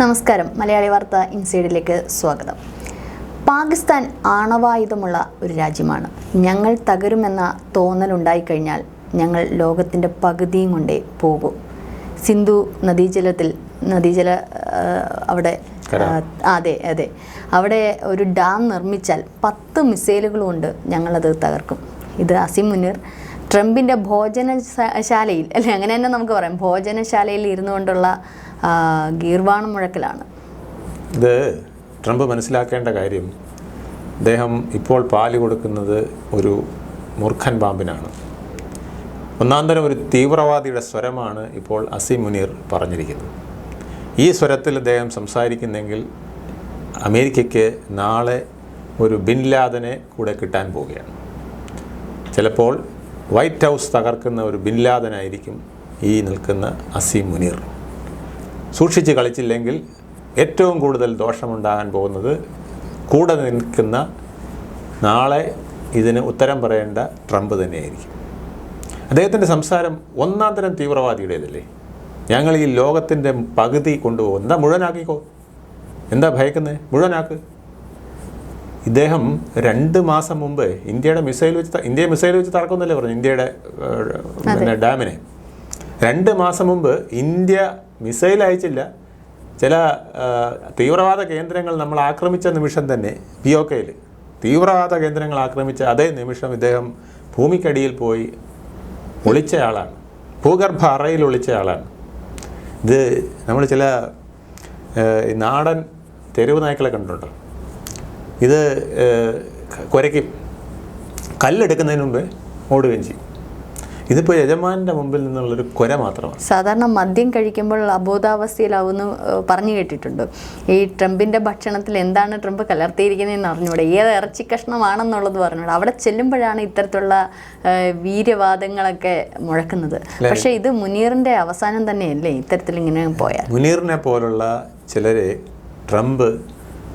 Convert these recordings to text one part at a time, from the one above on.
നമസ്കാരം. മലയാളി വാർത്ത ഇൻസൈഡിലേക്ക് സ്വാഗതം. പാകിസ്ഥാൻ ആണവായുധമുള്ള ഒരു രാജ്യമാണ്. ഞങ്ങൾ തകരുമെന്ന തോന്നലുണ്ടായിക്കഴിഞ്ഞാൽ ഞങ്ങൾ ലോകത്തിന്റെ പകുതിയും കൊണ്ടേ പോകും. സിന്ധു നദീജലത്തിൽ നദീജല അവിടെ അതെ അതെ. അവിടെ ഒരു ഡാം നിർമ്മിച്ചാൽ പത്ത് മിസൈലുകൾ കൊണ്ട് ഞങ്ങളത് തകർക്കും. ഇത് അസിം മുനീർ ട്രംപിന്റെ ഭോജനശാലയിൽ അല്ലെ? അങ്ങനെ തന്നെ നമുക്ക് പറയാം. ഭോജനശാലയിൽ ഇരുന്നു കൊണ്ടുള്ള ഗീർവാണം മുഴക്കലാണ്. ഇത് ട്രംപ് മനസ്സിലാക്കേണ്ട കാര്യം അദ്ദേഹം ഇപ്പോൾ പാൽ കൊടുക്കുന്നത് ഒരു മൂർഖൻ പാമ്പിനാണ്. ഒന്നാം തരം ഒരു തീവ്രവാദിയുടെ സ്വരമാണ് ഇപ്പോൾ അസീം മുനീർ പറഞ്ഞിരിക്കുന്നത്. ഈ സ്വരത്തിൽ അദ്ദേഹം സംസാരിക്കുന്നെങ്കിൽ അമേരിക്കയ്ക്ക് നാളെ ഒരു ബിൻ ലാദനെ കൂടെ കിട്ടാൻ പോവുകയാണ്. ചിലപ്പോൾ വൈറ്റ് ഹൗസ് തകർക്കുന്ന ഒരു ബിൻ ലാദനായിരിക്കും ഈ നിൽക്കുന്ന അസീം മുനീർ. സൂക്ഷിച്ച് കളിച്ചില്ലെങ്കിൽ ഏറ്റവും കൂടുതൽ ദോഷമുണ്ടാകാൻ പോകുന്നത് കൂടെ നിൽക്കുന്ന നാളെ ഇതിന് ഉത്തരം പറയേണ്ട ട്രംപ് തന്നെയായിരിക്കും. അദ്ദേഹത്തിന്റെ സംസാരം ഒന്നാം തരം തീവ്രവാദിയുടേതല്ലേ? ഞങ്ങൾ ഈ ലോകത്തിന്റെ പകുതി കൊണ്ടുപോകും. എന്താ മുഴുവനാക്കിക്കോ? എന്താ ഭയക്കുന്നത് മുഴുവനാക്ക്. ഇദ്ദേഹം രണ്ട് മാസം മുമ്പ് ഇന്ത്യയുടെ മിസൈൽ വെച്ച് ഇന്ത്യ മിസൈൽ വെച്ച് തറക്കുന്നല്ലേ പറഞ്ഞു ഇന്ത്യയുടെ പിന്നെ ഡാമിനെ. രണ്ട് മാസം മുമ്പ് ഇന്ത്യ മിസൈൽ അയച്ചില്ല. ചില തീവ്രവാദ കേന്ദ്രങ്ങൾ നമ്മൾ ആക്രമിച്ച നിമിഷം തന്നെ പി ഒ കെയിൽ തീവ്രവാദ കേന്ദ്രങ്ങൾ ആക്രമിച്ച അതേ നിമിഷം ഇദ്ദേഹം ഭൂമിക്കടിയിൽ പോയി ഒളിച്ചയാളാണ്. ഭൂഗർഭ അറയിൽ ഒളിച്ചയാളാണ്. ഇത് നമ്മൾ ചില നാടൻ തെരുവ് നായ്ക്കളെ കണ്ടിട്ടുണ്ട്? ഇത് കുരയ്ക്കും. കല്ലെടുക്കുന്നതിന് മുമ്പ് ഓടുകയും ചെയ്യും. ഇതിപ്പോൾ യജമാന്റെ മുമ്പിൽ നിന്നുള്ളൊരു കുര മാത്രമാണ്. സാധാരണ മദ്യം കഴിക്കുമ്പോൾ അബോധാവസ്ഥയിലാവുന്നു പറഞ്ഞു കേട്ടിട്ടുണ്ട്. ഈ ട്രംപിന്റെ ഭക്ഷണത്തിൽ എന്താണ് ട്രംപ് കലർത്തിയിരിക്കുന്നതെന്ന് അറിഞ്ഞൂടെ? ഏത് ഇറച്ചി കഷ്ണമാണെന്നുള്ളത് പറഞ്ഞൂടെ? അവിടെ ചെല്ലുമ്പോഴാണ് ഇത്തരത്തിലുള്ള വീര്യവാദങ്ങളൊക്കെ മുഴക്കുന്നത്. പക്ഷേ ഇത് മുനീറിന്റെ അവസാനം തന്നെയല്ലേ ഇത്തരത്തിൽ ഇങ്ങനെ പോയാൽ? മുനീറിനെ പോലുള്ള ചിലരെ ട്രംപ്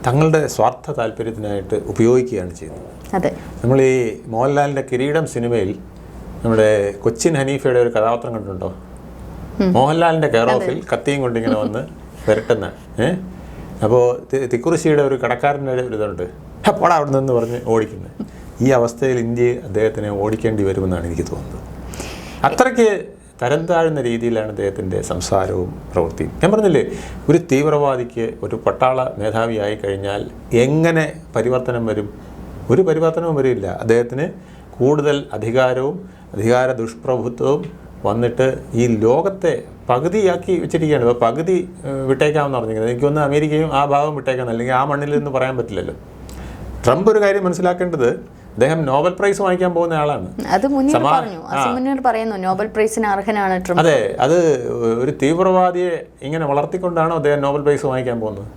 തങ്ങളുടെ സ്വാർത്ഥ താല്പര്യത്തിനായിട്ട് ഉപയോഗിക്കുകയാണ് ചെയ്യുന്നത്. അതെ. നമ്മൾ ഈ മോഹൻലാലിന്റെ കിരീടം സിനിമയിൽ നമ്മുടെ കൊച്ചിൻ ഹനീഫയുടെ ഒരു കഥാപാത്രം കണ്ടിട്ടുണ്ടോ? മോഹൻലാലിന്റെ കെയർ ഓഫിൽ കത്തിയും കൊണ്ടിങ്ങനെ വന്ന് വരട്ടുന്ന. ഏഹ് അപ്പോൾ തിക്കുറിശിയുടെ ഒരു കടക്കാരന്റെ ഒരു ഇതുണ്ട്. പോടാ അവിടെ നിന്ന് പറഞ്ഞ് ഓടിക്കുന്നത് ഈ അവസ്ഥയിൽ ഇന്ത്യ അദ്ദേഹത്തിനെ ഓടിക്കേണ്ടി വരുമെന്നാണ് എനിക്ക് തോന്നുന്നത്. അത്രയ്ക്ക് തരം താഴ്ന്ന രീതിയിലാണ് അദ്ദേഹത്തിന്റെ സംസാരവും പ്രവൃത്തിയും. ഞാൻ പറഞ്ഞില്ലേ ഒരു തീവ്രവാദിക്ക് ഒരു പട്ടാള മേധാവിയായി കഴിഞ്ഞാൽ എങ്ങനെ പരിവർത്തനം വരും? ഒരു പരിവർത്തനവും വരില്ല. അദ്ദേഹത്തിന് കൂടുതൽ അധികാരവും അധികാര ദുഷ്പ്രഭുത്വവും വന്നിട്ട് ഈ ലോകത്തെ പകുതിയാക്കി വെച്ചിരിക്കുകയാണ്. ഇപ്പോൾ പകുതി വിട്ടേക്കാമെന്ന് പറഞ്ഞിരിക്കുന്നത്. എനിക്കൊന്ന് അമേരിക്കയും ആ ഭാഗം വിട്ടേക്കാം അല്ലെങ്കിൽ ആ മണ്ണിൽ നിന്ന് പറയാൻ പറ്റില്ലല്ലോ. ട്രംപ് ഒരു കാര്യം മനസ്സിലാക്കേണ്ടത് അദ്ദേഹം നോബൽ പ്രൈസ് വാങ്ങിക്കാൻ പോകുന്ന ആളാണ്. അത് പറഞ്ഞു. പറയുന്നു നോബൽ പ്രൈസിന് അർഹനാണ് അതെ അത് ഒരു തീവ്രവാദിയെ ഇങ്ങനെ വളർത്തിക്കൊണ്ടാണോ അദ്ദേഹം നോബൽ പ്രൈസ് വാങ്ങിക്കാൻ പോകുന്നത്?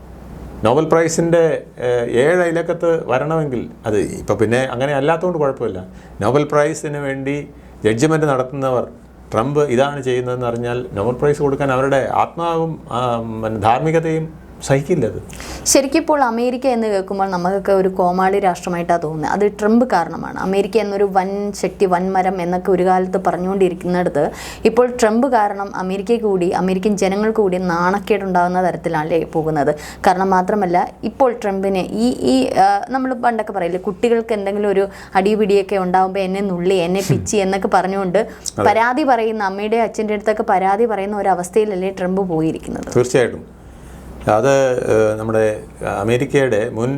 നോബൽ പ്രൈസിന്റെ ഏഴ് അതിലക്കത്ത് വരണമെങ്കിൽ അത് ഇപ്പോൾ പിന്നെ അങ്ങനെ അല്ലാത്തതുകൊണ്ട് കുഴപ്പമില്ല. നോബൽ പ്രൈസിന് വേണ്ടി ജഡ്ജ്മെന്റ് നടത്തുന്നവർ ട്രംപ് ഇതാണ് ചെയ്യുന്നതെന്ന് അറിഞ്ഞാൽ നോബൽ പ്രൈസ് കൊടുക്കാൻ അവരുടെ ആത്മാവും ധാർമ്മികതയും സഹിക്കില്ല അത് ശരിക്കും ഇപ്പോൾ അമേരിക്ക എന്ന് കേൾക്കുമ്പോൾ നമുക്കൊക്കെ ഒരു കോമാളി രാഷ്ട്രമായിട്ടാണ് തോന്നുന്നത്. അത് ട്രംപ് കാരണമാണ്. അമേരിക്ക എന്നൊരു വൻ ശക്തി വൻമരം എന്നൊക്കെ ഒരു കാലത്ത് പറഞ്ഞുകൊണ്ടിരിക്കുന്നിടത്ത് ഇപ്പോൾ ട്രംപ് കാരണം അമേരിക്ക കൂടി അമേരിക്കൻ ജനങ്ങൾ കൂടി നാണക്കേടുണ്ടാകുന്ന തരത്തിലാണല്ലേ പോകുന്നത്. കാരണം മാത്രമല്ല ഇപ്പോൾ ട്രംപിന് ഈ ഈ നമ്മൾ പണ്ടൊക്കെ പറയില്ലേ കുട്ടികൾക്ക് എന്തെങ്കിലും ഒരു അടിപിടിയൊക്കെ ഉണ്ടാകുമ്പോൾ എന്നെ നുള്ളി എന്നെ പിച്ചി എന്നൊക്കെ പറഞ്ഞുകൊണ്ട് പരാതി പറയുന്ന അമ്മയുടെ അച്ഛന്റെ അടുത്തൊക്കെ പരാതി പറയുന്ന ഒരു അവസ്ഥയിലല്ലേ ട്രംപ് പോയിരിക്കുന്നത്. തീർച്ചയായിട്ടും. അത് നമ്മുടെ അമേരിക്കയുടെ മുൻ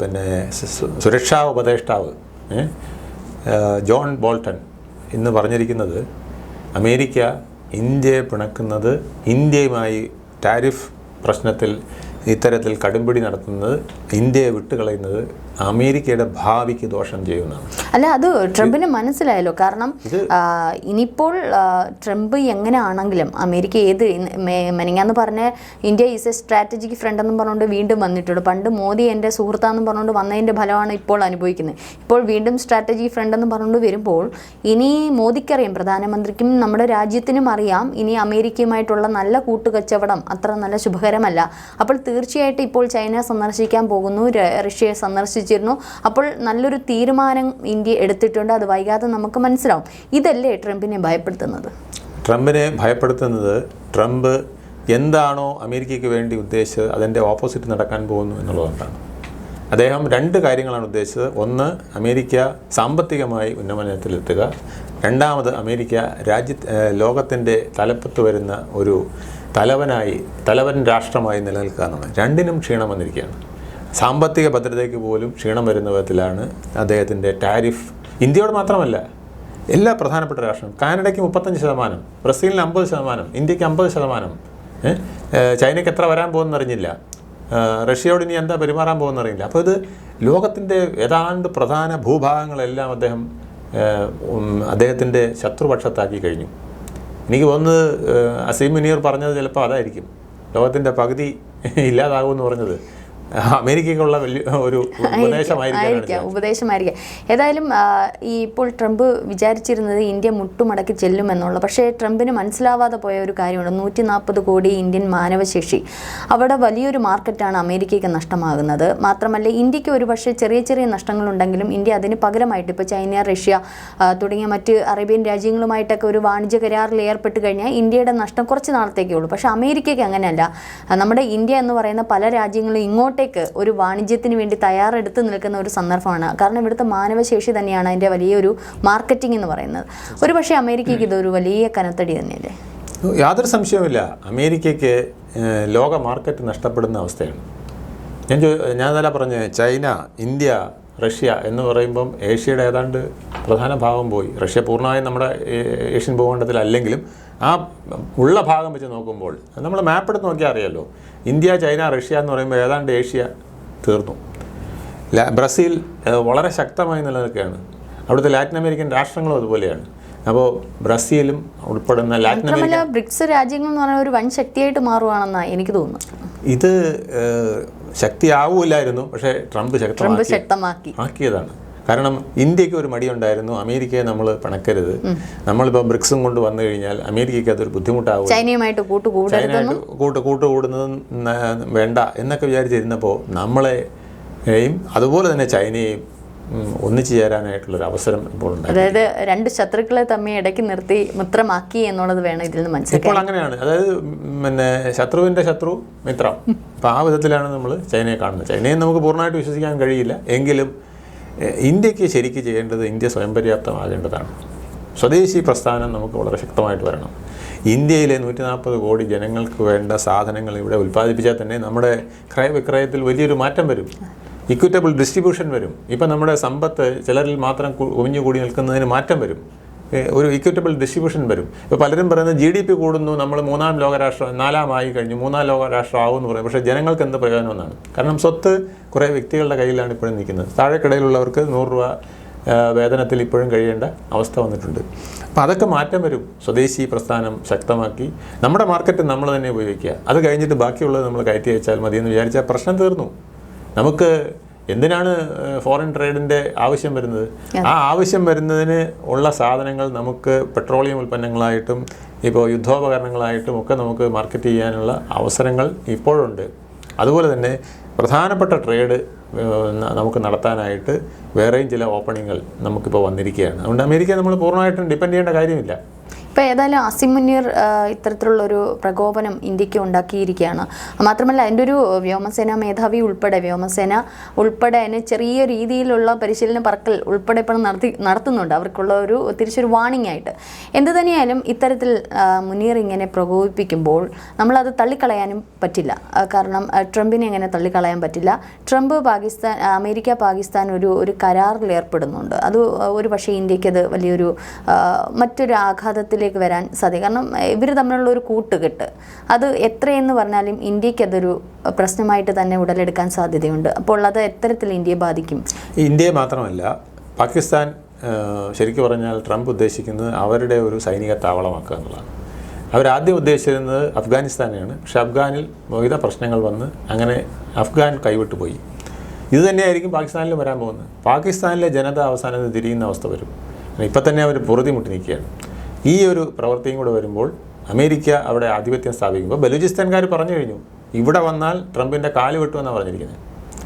പിന്നെ സുരക്ഷാ ഉപദേഷ്ടാവ് ജോൺ ബോൾട്ടൺ ഇന്ന് പറഞ്ഞിരിക്കുന്നത് അമേരിക്ക ഇന്ത്യയെ പിണക്കുന്നത് ഇന്ത്യയുമായി ടാരിഫ് പ്രശ്നത്തിൽ ഇത്തരത്തിൽ കടുംപിടി നടത്തുന്നത് ഇന്ത്യയെ വിട്ടുകളയുന്നത് അമേരിക്കയുടെ ഭാവിക്ക് ദോഷം ചെയ്യുന്നതാണ്. അല്ല അത് ട്രംപിന് മനസ്സിലായല്ലോ. കാരണം ഇനിയിപ്പോൾ ട്രംപ് എങ്ങനെയാണെങ്കിലും അമേരിക്ക ഏത് മെനിങ്ങാന്ന് പറഞ്ഞ India is a strategic friend എന്നും പറഞ്ഞുകൊണ്ട് വീണ്ടും വന്നിട്ടുണ്ട്. പണ്ട് മോദി എന്റെ സുഹൃത്താന്നും പറഞ്ഞുകൊണ്ട് വന്നതിന്റെ ഫലമാണ് ഇപ്പോൾ അനുഭവിക്കുന്നത്. ഇപ്പോൾ വീണ്ടും സ്ട്രാറ്റജി ഫ്രണ്ട് എന്ന് പറഞ്ഞുകൊണ്ട് വരുമ്പോൾ ഇനി മോദിക്കറിയാം പ്രധാനമന്ത്രിക്കും നമ്മുടെ രാജ്യത്തിനും അറിയാം. ഇനി അമേരിക്കയുമായിട്ടുള്ള നല്ല കൂട്ടുകച്ചവടം അത്ര നല്ല ശുഭകരമല്ല അപ്പോൾ തീർച്ചയായിട്ടും ഇപ്പോൾ ചൈന സന്ദർശിക്കാൻ പോകുന്നു. റഷ്യയെ സന്ദർശിച്ചിരുന്നു. അപ്പോൾ നല്ലൊരു തീരുമാനം ഇന്ത്യ എടുത്തിട്ടുണ്ട്. അത് വൈകാതെ നമുക്ക് മനസ്സിലാവും. ഇതല്ലേ ട്രംപിനെ ഭയപ്പെടുത്തുന്നത്? ട്രംപിനെ ഭയപ്പെടുത്തുന്നത് ട്രംപ് എന്താണോ അമേരിക്കയ്ക്ക് വേണ്ടി ഉദ്ദേശിച്ചത് അതിന്റെ ഓപ്പോസിറ്റ് നടക്കാൻ പോകുന്നു എന്നുള്ളതുകൊണ്ടാണ്. അദ്ദേഹം രണ്ട് കാര്യങ്ങളാണ് ഉദ്ദേശിച്ചത്. ഒന്ന് അമേരിക്ക സാമ്പത്തികമായി ഉന്നമനത്തിലെത്തുക. രണ്ടാമത് അമേരിക്ക രാജ്യ ലോകത്തിന്റെ തലപ്പത്ത് വരുന്ന ഒരു തലവനായി തലവൻ രാഷ്ട്രമായി നിലനിൽക്കുക രണ്ടിനും ക്ഷീണം വന്നിരിക്കുകയാണ്. സാമ്പത്തിക ഭദ്രതയ്ക്ക് പോലും ക്ഷീണം വരുന്ന വിധത്തിലാണ് അദ്ദേഹത്തിന്റെ ടാരിഫ്. ഇന്ത്യയോട് മാത്രമല്ല എല്ലാ പ്രധാനപ്പെട്ട രാഷ്ട്രം കാനഡയ്ക്ക് മുപ്പത്തഞ്ച് ശതമാനം ബ്രസീലിന് അമ്പത് ശതമാനം ഇന്ത്യയ്ക്ക് അമ്പത് ശതമാനം ചൈനയ്ക്ക് എത്ര വരാൻ പോകുന്ന അറിഞ്ഞില്ല. ആ, റഷ്യയോട് ഇനി എന്താ പെരുമാറാൻ പോകുന്ന അറിയില്ല. അപ്പോൾ ഇത് ലോകത്തിന്റെ ഏതാണ്ട് പ്രധാന ഭൂഭാഗങ്ങളെല്ലാം അദ്ദേഹം അദ്ദേഹത്തിന്റെ ശത്രുപക്ഷത്താക്കി കഴിഞ്ഞു. എനിക്ക് തോന്നുന്നത് അസീം മുനീർ പറഞ്ഞത് ചിലപ്പോൾ അതായിരിക്കും. ലോകത്തിന്റെ പകുതി ഇല്ലാതാകുമെന്ന് പറഞ്ഞത്. അമേരിക്കയ്ക്കുള്ള വലിയ ഒരു ഉപദേശമായിരിക്കാം ഉപദേശമായിരിക്കാം. ഏതായാലും ഈ ഇപ്പോൾ ട്രംപ് വിചാരിച്ചിരുന്നത് ഇന്ത്യ മുട്ടുമടക്കി ചെല്ലുമെന്നുള്ള പക്ഷേ ട്രംപിന് മനസ്സിലാവാതെ പോയ ഒരു കാര്യമുണ്ട്. നൂറ്റി നാൽപ്പത് കോടി ഇന്ത്യൻ മാനവശേഷി. അവിടെ വലിയൊരു മാർക്കറ്റാണ് അമേരിക്കയ്ക്ക് നഷ്ടമാകുന്നത്. മാത്രമല്ല ഇന്ത്യയ്ക്ക് ഒരു പക്ഷേ ചെറിയ ചെറിയ നഷ്ടങ്ങളുണ്ടെങ്കിലും ഇന്ത്യ അതിന് പകരമായിട്ട് ഇപ്പോൾ ചൈന റഷ്യ തുടങ്ങിയ മറ്റ് അറേബ്യൻ രാജ്യങ്ങളുമായിട്ടൊക്കെ ഒരു വാണിജ്യ കരാറിൽ ഏർപ്പെട്ട് കഴിഞ്ഞാൽ ഇന്ത്യയുടെ നഷ്ടം കുറച്ച് നാളത്തേക്കേ ഉള്ളൂ. പക്ഷേ അമേരിക്കയ്ക്ക് അങ്ങനെയല്ല. നമ്മുടെ ഇന്ത്യ എന്ന് പറയുന്ന പല രാജ്യങ്ങളും ഇങ്ങോട്ടേക്ക് ഒരു വാണിജ്യത്തിന് വേണ്ടി തയ്യാറെടുത്ത് നിൽക്കുന്ന ഒരു സന്ദർഭമാണ്. കാരണം ഇവിടുത്തെ മാനവശേഷി തന്നെയാണ് അതിന്റെ വലിയൊരു മാർക്കറ്റിംഗ് എന്ന് പറയുന്നത്. ഒരു പക്ഷേ അമേരിക്കയ്ക്ക് ഇതൊരു വലിയ കനത്തടി തന്നെയല്ലേ? യാതൊരു സംശയവുമില്ല. അമേരിക്കയ്ക്ക് ലോക മാർക്കറ്റ് നഷ്ടപ്പെടുന്ന അവസ്ഥയാണ്. ഞാൻ ഞാൻ നല്ല പറഞ്ഞ് ചൈന ഇന്ത്യ റഷ്യ എന്ന് പറയുമ്പം ഏഷ്യയുടെ ഏതാണ്ട് പ്രധാന ഭാഗം പോയി. റഷ്യ പൂർണമായും നമ്മുടെ ഏഷ്യൻ ഭൂഖണ്ഡത്തിലല്ലെങ്കിലും ആ ഉള്ള ഭാഗം വെച്ച് നോക്കുമ്പോൾ നമ്മൾ മാപ്പ് എടുത്ത് നോക്കിയാൽ അറിയാമല്ലോ ഇന്ത്യ ചൈന റഷ്യ എന്ന് പറയുമ്പോൾ ഏതാണ്ട് ഏഷ്യ തീർന്നു. ബ്രസീൽ വളരെ ശക്തമായി നിലനിൽക്കുകയാണ്. അവിടുത്തെ ലാറ്റിൻ അമേരിക്കൻ രാഷ്ട്രങ്ങളും അതുപോലെയാണ്. അപ്പോൾ ബ്രസീലും ഉൾപ്പെടുന്ന ലാറ്റിൻ അമേരിക്ക ബ്രിക്സ് രാജ്യങ്ങൾ എന്ന് പറഞ്ഞാൽ ഒരു വൻ ശക്തിയായിട്ട് മാറുവാണെന്നാണ് എനിക്ക് തോന്നുന്നു ഇത് ശക്തിയാവൂലായിരുന്നു പക്ഷേ ട്രംപ് ശക്തമാക്കി. ആക്കിയതാണ്. കാരണം ഇന്ത്യയ്ക്ക് ഒരു മടിയുണ്ടായിരുന്നു അമേരിക്കയെ നമ്മൾ പണക്കരുത്. നമ്മളിപ്പോൾ ബ്രിക്സും കൊണ്ട് വന്നു കഴിഞ്ഞാൽ അമേരിക്കയ്ക്ക് അതൊരു ബുദ്ധിമുട്ടാവും ചൈനയുമായിട്ട് ചൈനയായിട്ട് കൂട്ട് കൂട്ടുകൂടുന്നതും വേണ്ട എന്നൊക്കെ വിചാരിച്ചിരുന്നപ്പോൾ നമ്മളെയും അതുപോലെ തന്നെ ചൈനയെയും ഒന്നിച്ചു ചേരാനായിട്ടുള്ളൊരു അവസരം ഇപ്പോൾ അതായത് രണ്ട് ശത്രുക്കളെ തമ്മിൽ ഇടയ്ക്ക് നിർത്തി മിത്രമാക്കി എന്നുള്ളത് വേണം ഇതിൽ നിന്ന് മനസ്സിലാക്കാൻ. ഇപ്പോൾ അങ്ങനെയാണ്. അതായത് പിന്നെ ശത്രുവിന്റെ ശത്രു മിത്രം. അപ്പോൾ ആ വിധത്തിലാണ് നമ്മൾ ചൈനയെ കാണുന്നത്. ചൈനയെ നമുക്ക് പൂർണമായിട്ട് വിശ്വസിക്കാൻ കഴിയില്ല. എങ്കിലും ഇന്ത്യയ്ക്ക് ശരിക്ക് ചെയ്യേണ്ടത് ഇന്ത്യ സ്വയം പര്യാപ്തമാകേണ്ടതാണ് സ്വദേശി പ്രസ്ഥാനം നമുക്ക് വളരെ ശക്തമായിട്ട് വരണം. ഇന്ത്യയിലെ നൂറ്റി നാൽപ്പത് കോടി ജനങ്ങൾക്ക് വേണ്ട സാധനങ്ങൾ ഇവിടെ ഉൽപ്പാദിപ്പിച്ചാൽ തന്നെ നമ്മുടെ ക്രയവിക്രയത്തിൽ വലിയൊരു മാറ്റം വരും. ഇക്വിറ്റബിൾ ഡിസ്ട്രിബ്യൂഷൻ വരും. ഇപ്പം നമ്മുടെ സമ്പത്ത് ചിലരിൽ മാത്രം കുഞ്ഞുകൂടി നിൽക്കുന്നതിന് മാറ്റം വരും. ഒരു ഇക്വിറ്റബിൾ ഡിസ്ട്രിബ്യൂഷൻ വരും. ഇപ്പോൾ പലരും പറയുന്നത് ജി ഡി പി കൂടുന്നു നമ്മൾ മൂന്നാം ലോകരാഷ്ട്രം നാലാമായി കഴിഞ്ഞു മൂന്നാം ലോകരാഷ്ട്രം ആവും എന്ന് പറയും. പക്ഷേ ജനങ്ങൾക്ക് എന്ത് പ്രയോജനം എന്നാണ് കാരണം സ്വത്ത് കുറേ വ്യക്തികളുടെ കയ്യിലാണ് ഇപ്പോഴും നിൽക്കുന്നത്. താഴെക്കിടയിലുള്ളവർക്ക് നൂറ് രൂപ വേതനത്തിൽ ഇപ്പോഴും കഴിയേണ്ട അവസ്ഥ വന്നിട്ടുണ്ട്. അപ്പോൾ അതൊക്കെ മാറ്റം വരും. സ്വദേശി പ്രസ്ഥാനം ശക്തമാക്കി. നമ്മുടെ മാർക്കറ്റ് നമ്മൾ തന്നെ ഉപയോഗിക്കുക. അത് കഴിഞ്ഞിട്ട് ബാക്കിയുള്ളത് നമ്മൾ കയറ്റി അയച്ചാൽ മതി എന്ന് വിചാരിച്ചാൽ പ്രശ്നം തീർന്നു. നമുക്ക് എന്തിനാണ് ഫോറിൻ ട്രേഡിന്റെ ആവശ്യം വരുന്നത്? ആ ആവശ്യം വരുന്നതിന് ഉള്ള സാധനങ്ങൾ നമുക്ക് പെട്രോളിയം ഉൽപ്പന്നങ്ങളായിട്ടും ഇപ്പോൾ യുദ്ധോപകരണങ്ങളായിട്ടും ഒക്കെ നമുക്ക് മാർക്കറ്റ് ചെയ്യാനുള്ള അവസരങ്ങൾ ഇപ്പോഴുണ്ട്. അതുപോലെ തന്നെ പ്രധാനപ്പെട്ട ട്രേഡ് നമുക്ക് നടത്താനായിട്ട് വേറെയും ചില ഓപ്പണിങ്ങൾ നമുക്കിപ്പോൾ വന്നിരിക്കുകയാണ്. അതുകൊണ്ട് അമേരിക്ക നമ്മൾ പൂർണമായിട്ടും ഡിപ്പെൻഡ് ചെയ്യേണ്ട കാര്യമില്ല. ഇപ്പോൾ ഏതായാലും ആസിം മുനീർ ഇത്തരത്തിലുള്ളൊരു പ്രകോപനം ഇന്ത്യയ്ക്ക് ഉണ്ടാക്കിയിരിക്കുകയാണ്. മാത്രമല്ല അതിന്റെ ഒരു വ്യോമസേന മേധാവി ഉൾപ്പെടെ വ്യോമസേന ഉൾപ്പെടെ അതിന് ചെറിയ രീതിയിലുള്ള പരിശീലന പറക്കൽ ഉൾപ്പെടെ ഇപ്പോൾ നടത്തി നടത്തുന്നുണ്ട്. അവർക്കുള്ള ഒരു തിരിച്ചൊരു വാണിംഗ് ആയിട്ട്. എന്ത് തന്നെയായാലും ഇത്തരത്തിൽ മുനീർ ഇങ്ങനെ പ്രകോപിപ്പിക്കുമ്പോൾ നമ്മളത് തള്ളിക്കളയാനും പറ്റില്ല. കാരണം ട്രംപിനെ എങ്ങനെ തള്ളിക്കളയാൻ പറ്റില്ല. ട്രംപ് പാകിസ്ഥാൻ അമേരിക്ക പാകിസ്ഥാൻ ഒരു ഒരു കരാറിൽ ഏർപ്പെടുന്നുണ്ട്. അത് ഒരു പക്ഷേ ഇന്ത്യക്കത് വലിയൊരു മറ്റൊരു മറ്റൊരു ആഘാതത്തിലേക്ക് വരാൻ സാധ്യത കാരണം ഇവർ തമ്മിലുള്ള ഒരു കൂട്ടുകെട്ട് അത് എത്രയെന്ന് പറഞ്ഞാലും ഇന്ത്യയ്ക്ക് അതൊരു പ്രശ്നമായിട്ട് തന്നെ ഉടലെടുക്കാൻ സാധ്യതയുണ്ട്. അപ്പോൾ അത് എത്തരത്തിൽ ഇന്ത്യയെ ബാധിക്കും? ഇന്ത്യയെ മാത്രമല്ല പാകിസ്ഥാൻ ശരിക്കും പറഞ്ഞാൽ ട്രംപ് ഉദ്ദേശിക്കുന്നത് അവരുടെ ഒരു സൈനിക താവളമാക്കുക എന്നുള്ളതാണ്. അവരാദ്യം ഉദ്ദേശിച്ചിരുന്നത് അഫ്ഗാനിസ്ഥാനെയാണ്. പക്ഷെ അഫ്ഗാനിൽ വിവിധ പ്രശ്നങ്ങൾ വന്ന് അങ്ങനെ അഫ്ഗാൻ കൈവിട്ടു പോയി. ഇത് തന്നെയായിരിക്കും പാകിസ്ഥാനിലും വരാൻ പോകുന്നത്. പാകിസ്ഥാനിലെ ജനത അവസാനം തിരിയുന്ന അവസ്ഥ വരും. ഇപ്പം തന്നെ അവർ പൊറുതിമുട്ടി നിൽക്കുകയാണ്. ഈ ഒരു പ്രവൃത്തിയും കൂടെ വരുമ്പോൾ അമേരിക്ക അവിടെ ആധിപത്യം സ്ഥാപിക്കുമ്പോൾ ബലൂചിസ്ഥാൻകാർ പറഞ്ഞു കഴിഞ്ഞു ഇവിടെ വന്നാൽ ട്രംപിന്റെ കാൽ വെട്ടുമെന്നാണ് പറഞ്ഞിരിക്കുന്നത്.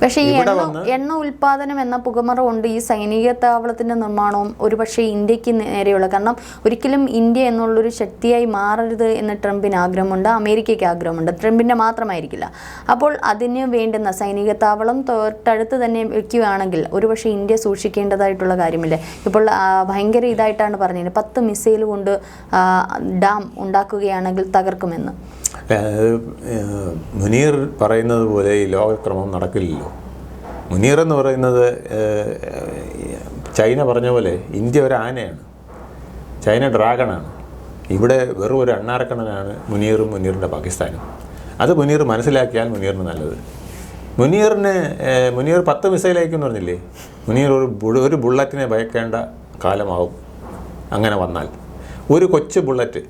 പക്ഷേ ഈ എണ്ണ എണ്ണ ഉൽപാദനം എന്ന പുകമറ കൊണ്ട് ഈ സൈനിക താവളത്തിന്റെ നിർമ്മാണവും ഒരുപക്ഷെ ഇന്ത്യയ്ക്ക് നേരെയുള്ള. കാരണം ഒരിക്കലും ഇന്ത്യ എന്നുള്ളൊരു ശക്തിയായി മാറരുത് എന്ന് ട്രംപിന് ആഗ്രഹമുണ്ട് അമേരിക്കയ്ക്ക് ആഗ്രഹമുണ്ട്. ട്രംപിന്റെ മാത്രമായിരിക്കില്ല. അപ്പോൾ അതിന് വേണ്ടുന്ന സൈനിക താവളം തൊട്ടടുത്ത് തന്നെ വയ്ക്കുകയാണെങ്കിൽ ഒരുപക്ഷെ ഇന്ത്യ സൂക്ഷിക്കേണ്ടതായിട്ടുള്ള കാര്യമില്ല. ഇപ്പോൾ ഭയങ്കര ഇതായിട്ടാണ് പറഞ്ഞത് പത്ത് മിസൈൽ കൊണ്ട് ഡാം ഉണ്ടാക്കുകയാണെങ്കിൽ തകർക്കുമെന്ന്. മുനീർ പറയുന്നത് പോലെ ഈ ലോകക്രമം നടക്കില്ലല്ലോ. മുനീർ എന്ന് പറയുന്നത് ചൈന പറഞ്ഞ പോലെ ഇന്ത്യ ഒരു ആനയാണ്. ചൈന ഡ്രാഗണാണ്. ഇവിടെ വെറും ഒരു അണ്ണാരക്കണ്ണനാണ് മുനീറും മുനീറിന്റെ പാകിസ്ഥാനും. അത് മുനീർ മനസ്സിലാക്കിയാൽ മുനീറിന് നല്ലത്. മുനീറിന് മുനീർ പത്ത് മിസൈൽ അയക്കുമെന്ന് പറഞ്ഞില്ലേ? മുനീർ ഒരു ഒരു ബുള്ളറ്റിനെ ഭയക്കേണ്ട കാലമാവും. അങ്ങനെ വന്നാൽ. ഒരു കൊച്ചു ബുള്ളറ്റ്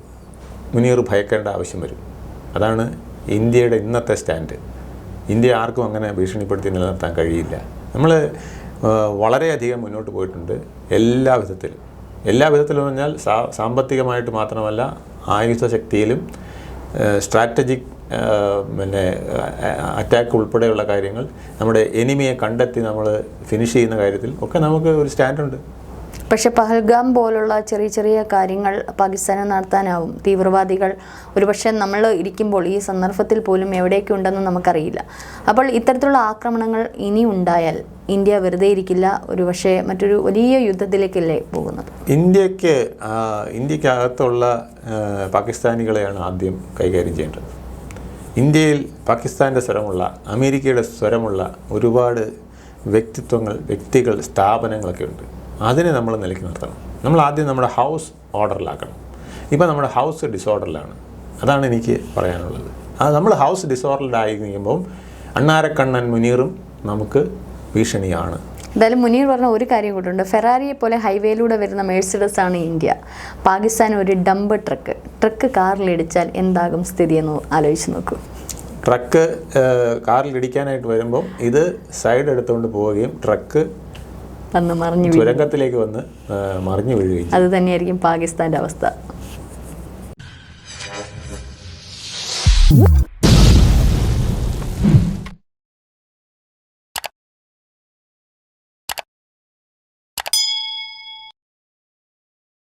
മുനീർ ഭയക്കേണ്ട ആവശ്യം വരും. അതാണ് ഇന്ത്യയുടെ ഇന്നത്തെ സ്റ്റാൻഡ്. ഇന്ത്യ ആർക്കും അങ്ങനെ ഭീഷണിപ്പെടുത്തി നിലനിർത്താൻ കഴിയില്ല. നമ്മൾ വളരെയധികം മുന്നോട്ട് പോയിട്ടുണ്ട് എല്ലാ വിധത്തിലും. എല്ലാ വിധത്തിലും പറഞ്ഞാൽ സാമ്പത്തികമായിട്ട് മാത്രമല്ല ആയുധ ശക്തിയിലും സ്ട്രാറ്റജിക് പിന്നെ അറ്റാക്ക് ഉൾപ്പെടെയുള്ള കാര്യങ്ങൾ നമ്മുടെ എനിമിയെ കണ്ടെത്തി നമ്മൾ ഫിനിഷ് ചെയ്യുന്ന കാര്യത്തിൽ ഒക്കെ നമുക്ക് ഒരു സ്റ്റാൻഡുണ്ട്. പക്ഷെ പഹൽഗാം പോലുള്ള ചെറിയ ചെറിയ കാര്യങ്ങൾ പാകിസ്ഥാന് നടത്താനാവും. തീവ്രവാദികൾ ഒരുപക്ഷെ നമ്മൾ ഇരിക്കുമ്പോൾ ഈ സന്ദർഭത്തിൽ പോലും എവിടെയൊക്കെ ഉണ്ടെന്ന് നമുക്കറിയില്ല. അപ്പോൾ ഇത്തരത്തിലുള്ള ആക്രമണങ്ങൾ ഇനി ഉണ്ടായാൽ ഇന്ത്യ വെറുതെ ഇരിക്കില്ല ഒരുപക്ഷെ മറ്റൊരു വലിയ യുദ്ധത്തിലേക്കല്ലേ പോകുന്നത്? ഇന്ത്യയ്ക്ക് ഇന്ത്യക്കകത്തുള്ള പാകിസ്ഥാനികളെയാണ് ആദ്യം കൈകാര്യം ചെയ്യേണ്ടത്. ഇന്ത്യയിൽ പാകിസ്ഥാന്റെ സ്വരമുള്ള അമേരിക്കയുടെ സ്വരമുള്ള ഒരുപാട് വ്യക്തിത്വങ്ങൾ വ്യക്തികൾ സ്ഥാപനങ്ങളൊക്കെ ഉണ്ട്. അതിനെ നമ്മൾ നിലയ്ക്ക് നിർത്തണം. നമ്മൾ ആദ്യം നമ്മുടെ ഹൗസ് ഓർഡറിലാക്കണം. ഇപ്പം നമ്മുടെ ഹൗസ് ഡിസോർഡറിലാണ്. അതാണ് എനിക്ക് പറയാനുള്ളത്. അത് നമ്മൾ ഹൗസ് ഡിസോർഡറിലായി കഴിയുമ്പം അണ്ണാരക്കണ്ണൻ മുനീറും നമുക്ക് ഭീഷണിയാണ്. എന്തായാലും മുനീർ പറഞ്ഞ ഒരു കാര്യം കൂട്ടുണ്ട് ഫെറാറിയെ പോലെ ഹൈവേയിലൂടെ വരുന്ന മേഴ്സിഡസ് ആണ് ഇന്ത്യ. പാകിസ്ഥാൻ ഒരു ഡംബ് ട്രക്ക് ട്രക്ക് കാറിലിടിച്ചാൽ എന്താകും സ്ഥിതി എന്ന് ആലോചിച്ച് നോക്കൂ. ട്രക്ക് കാറിൽ ഇടിക്കാനായിട്ട് വരുമ്പം ഇത് സൈഡ് എടുത്തുകൊണ്ട് പോവുകയും ട്രക്ക് വന്ന് മറിഞ്ഞു തുരങ്കത്തിലേക്ക് വന്ന് മറിഞ്ഞു വീഴുകയും അത് തന്നെയായിരിക്കും പാകിസ്ഥാന്റെ അവസ്ഥ.